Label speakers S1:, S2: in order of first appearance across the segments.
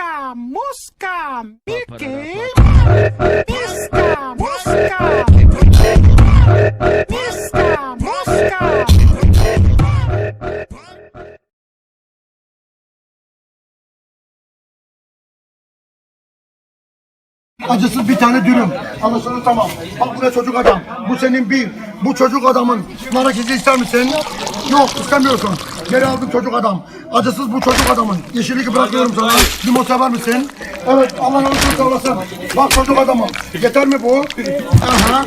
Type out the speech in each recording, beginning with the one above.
S1: Muska, Muska, Mickey. Miska, Muska. Miska, Muska.
S2: Acısız bir tane dürüm. Anlaşıldı tamam. Bak buraya çocuk adam. Bu senin bir. Bu çocuk adamın. Nar ekşisi ister misin? Yok istemiyorsun. Geri aldım çocuk adam. Acısız bu çocuk adamın. Yeşillik bırakıyorum sana. Limon sever misin? Evet Allah razı olasın. Bak çocuk adamım. Yeter mi bu? Aha.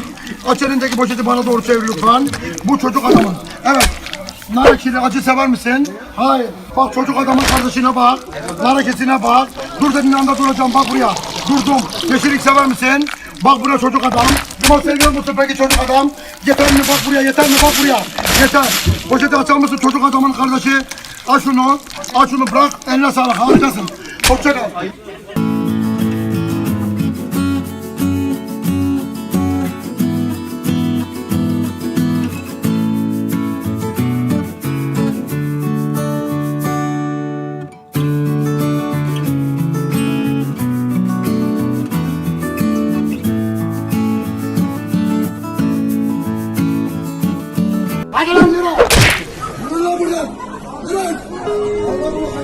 S2: Aç elindeki poşeti bana doğru çevir lütfen. Bu çocuk adamın. Evet. Nar acı sever misin? Hayır. Bak çocuk adamın kardeşine bak. Nar bak. Dur dediğin anda duracağım bak buraya. Durdum. Yeşillik sever misin? Bak buraya çocuk adam. Limon seviyor musun peki çocuk adam? Yeter mi bak buraya yeter mi bak buraya. Yeter. Poşeti açar mısın çocuk adamın kardeşi? Al şunu. Al şunu bırak. Eline sağlık harikasın. Arkadan yürü. Yürü lan buradan. Yürü. Allah Allah.